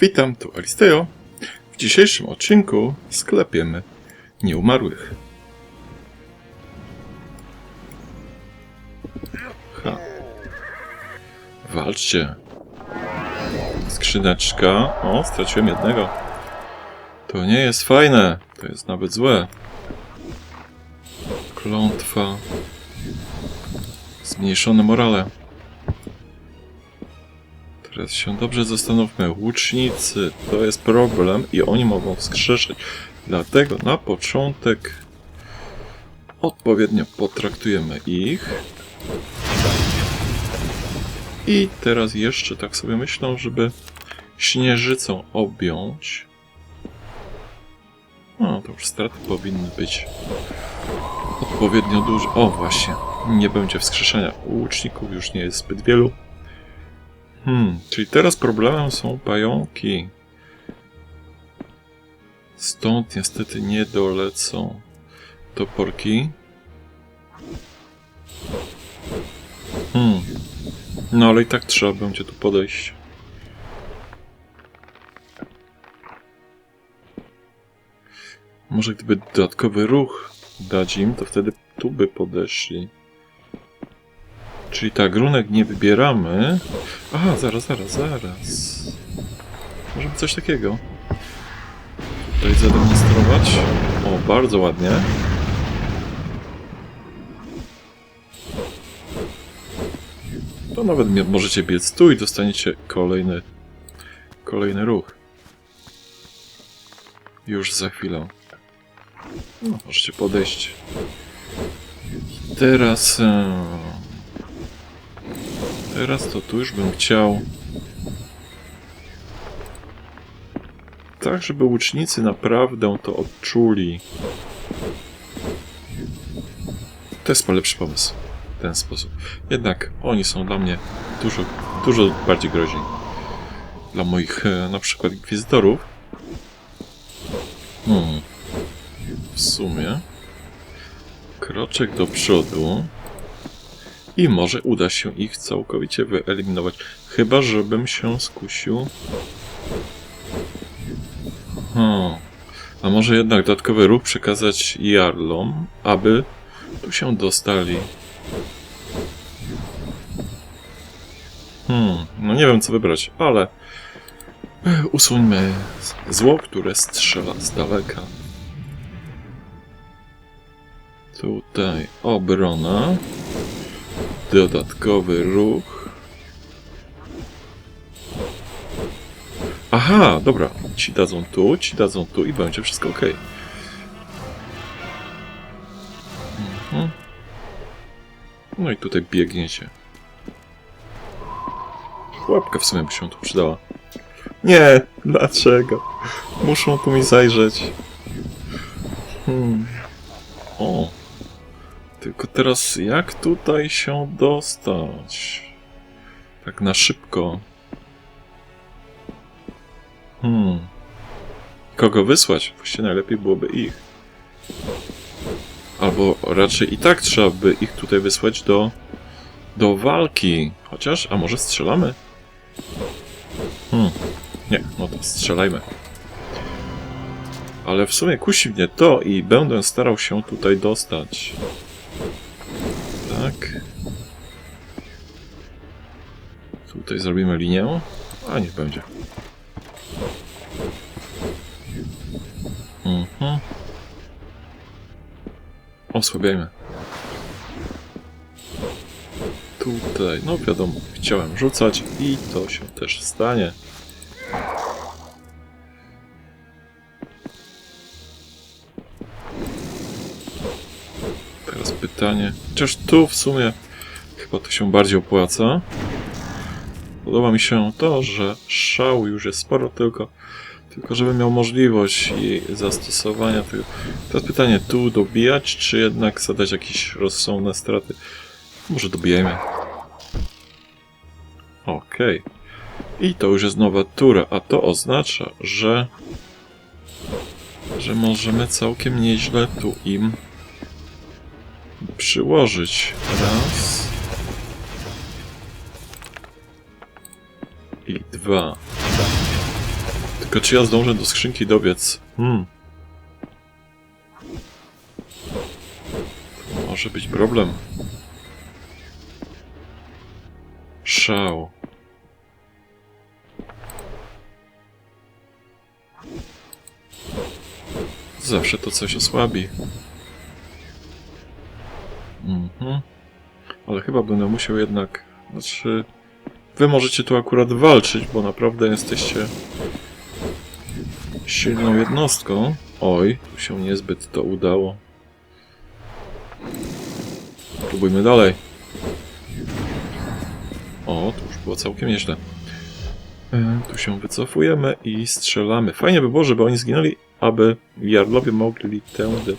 Witam, tu Aristeo. W dzisiejszym odcinku sklepiemy nieumarłych. Ha. Walczcie. Skrzyneczka. O, straciłem jednego. To nie jest fajne. To jest nawet złe. Klątwa. Zmniejszone morale. Teraz się dobrze zastanówmy. Łucznicy to jest problem i oni mogą wskrzeszać. Dlatego na początek odpowiednio potraktujemy ich. I teraz jeszcze tak sobie myślę, żeby śnieżycą objąć. No, to już straty powinny być odpowiednio duże. O, właśnie. Nie będzie wskrzeszenia. U łuczników już nie jest zbyt wielu. Hmm, czyli teraz problemem są pająki. Stąd niestety nie dolecą toporki. Hmm. No ale i tak trzeba będzie tu podejść. Może gdyby dodatkowy ruch dać im, to wtedy tu by podeszli. Czyli tak, runek nie wybieramy. Aha, zaraz, zaraz, zaraz. Możemy coś takiego tutaj zademonstrować. O, bardzo ładnie. To nawet możecie biec tu i dostaniecie kolejny, kolejny ruch. Już za chwilę. No, możecie podejść. I teraz... E... Teraz to tu już bym chciał. Tak, żeby łucznicy naprawdę to odczuli. To jest lepszy pomysł. W ten sposób. Jednak oni są dla mnie dużo, dużo bardziej groźni. Dla moich e, na przykład inkwizytorów. Hmm. W sumie. Kroczek do przodu. I może uda się ich całkowicie wyeliminować. Chyba, żebym się skusił. Hmm. A może jednak dodatkowy ruch przekazać Jarlom, aby tu się dostali. Hmm, no nie wiem co wybrać, ale usuńmy zło, które strzela z daleka. Tutaj obrona. Dodatkowy ruch. Aha, dobra. Ci dadzą tu, ci dadzą tu i będzie wszystko ok. Mhm. No i tutaj biegniecie. Łapka w sumie by się tu przydała. Nie, dlaczego? Muszą tu mi zajrzeć. Hmm. Teraz jak tutaj się dostać? Tak na szybko. Hmm. Kogo wysłać? Właściwie najlepiej byłoby ich. Albo raczej i tak trzeba by ich tutaj wysłać do do walki. Chociaż, a może strzelamy? Hmm. Nie, no to strzelajmy. Ale w sumie kusi mnie to i będę starał się tutaj dostać. Tak. Tutaj zrobimy linię. A niech będzie. Mhm. Osłabiajmy. Tutaj, no wiadomo, chciałem rzucać i to się też stanie. Pytanie. Chociaż tu w sumie chyba to się bardziej opłaca. Podoba mi się to, że szału już jest sporo, tylko, tylko żeby miał możliwość jej zastosowania tego. Teraz pytanie, tu dobijać, czy jednak zadać jakieś rozsądne straty? Może dobijajmy. Okej. I to już jest nowa tura, a to oznacza, że że możemy całkiem nieźle tu im przyłożyć. Raz. I dwa. Tylko czy ja zdążę do skrzynki dobiec? Hmm. Może być problem. Szał. Zawsze to coś osłabi. Chyba będę musiał jednak... Znaczy... Wy możecie tu akurat walczyć, bo naprawdę jesteście silną jednostką. Oj, tu się niezbyt to udało. Próbujmy dalej. O, to już było całkiem nieźle. E, tu się wycofujemy i strzelamy. Fajnie by było, żeby oni zginęli, aby Jarlowie mogli tędy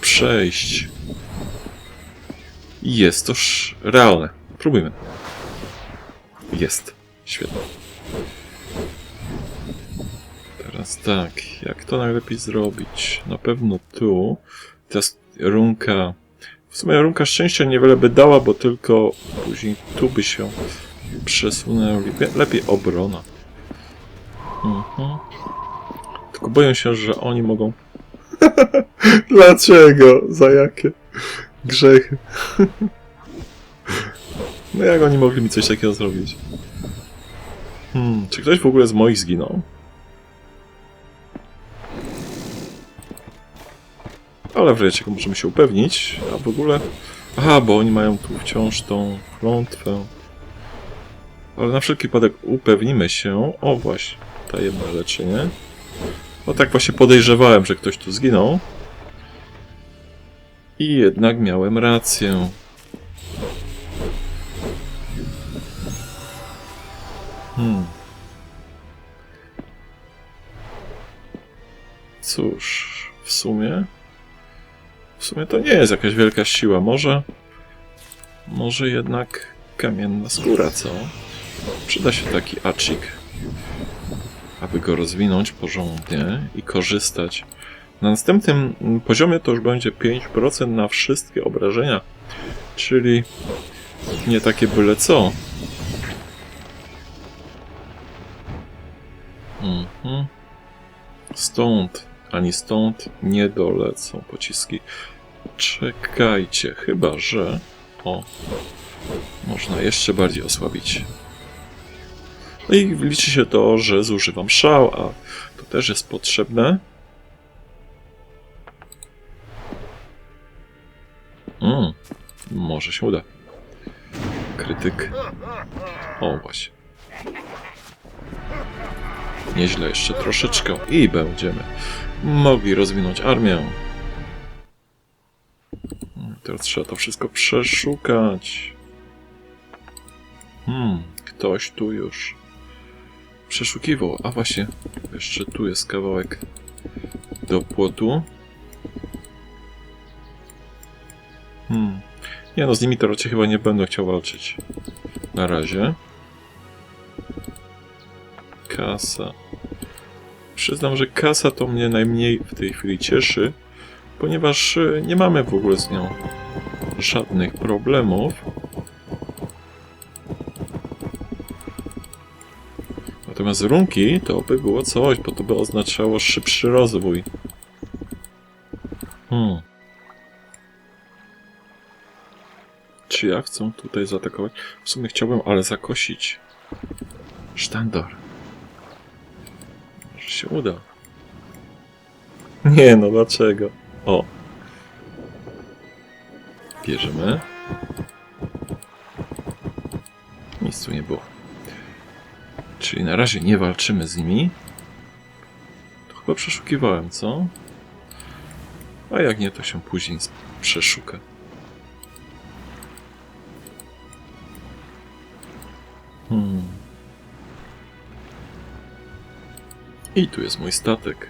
przejść. Jest toż realne. Próbujmy. Jest. Świetnie. Teraz tak, jak to najlepiej zrobić? Na pewno tu. Teraz runka. W sumie runka szczęścia niewiele by dała, bo tylko później tu by się przesunęli. Lepiej obrona. Mhm. Tylko boję się, że oni mogą. Dlaczego? Za jakie grzechy? no jak oni mogli mi coś takiego zrobić? Hmm, czy ktoś w ogóle z moich zginął? Ale w czego możemy się upewnić. A w ogóle... Aha, bo oni mają tu wciąż tą klątwę. Ale na wszelki wypadek upewnimy się. O właśnie, tajemne leczenie. No tak właśnie podejrzewałem, że ktoś tu zginął. I jednak miałem rację. Hmm. Cóż, w sumie... W sumie to nie jest jakaś wielka siła. Może... Może jednak kamienna skóra, co? Przyda się taki acik, aby go rozwinąć porządnie i korzystać. Na następnym poziomie to już będzie 5% na wszystkie obrażenia, czyli nie takie byle co. Mhm. Stąd, ani stąd nie dolecą pociski. Czekajcie, chyba że... O, można jeszcze bardziej osłabić. No i liczy się to, że zużywam szał, a to też jest potrzebne. Może się uda. Krytyk. O, właśnie. Nieźle jeszcze troszeczkę i będziemy mogli rozwinąć armię. Teraz trzeba to wszystko przeszukać. Hmm, ktoś tu już przeszukiwał. A właśnie, jeszcze tu jest kawałek do płotu. Hmm. Nie no, z nimi to raczej chyba nie będę chciał walczyć. Na razie. Kasa. Przyznam, że kasa to mnie najmniej w tej chwili cieszy, ponieważ e, nie mamy w ogóle z nią żadnych problemów. Natomiast runki to by było coś, bo to by oznaczało szybszy rozwój. Hmm. Czy ja chcę tutaj zaatakować? W sumie chciałbym, ale zakosić. Sztandar. Może się uda. Nie no, dlaczego? O. Bierzemy. Nic tu nie było. Czyli na razie nie walczymy z nimi. To chyba przeszukiwałem, co? A jak nie, to się później przeszuka. Hmm. I tu jest mój statek.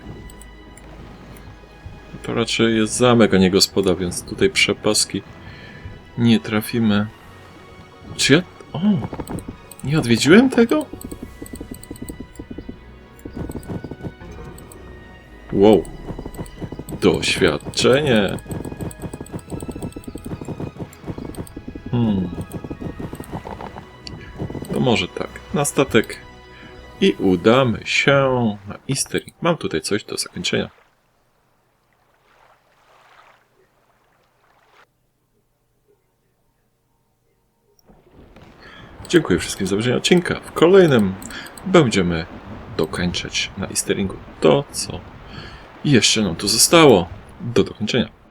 To raczej jest zamek, a nie gospoda, więc tutaj przepaski nie trafimy. Czy ja... O! Nie odwiedziłem tego? Wow. Doświadczenie. Hmm. Może tak. Na statek I udamy się na Easter. Mam tutaj coś do zakończenia. Dziękuję wszystkim za obejrzenie odcinka. W kolejnym będziemy dokończać na Easteringu to, co jeszcze nam tu zostało do dokończenia.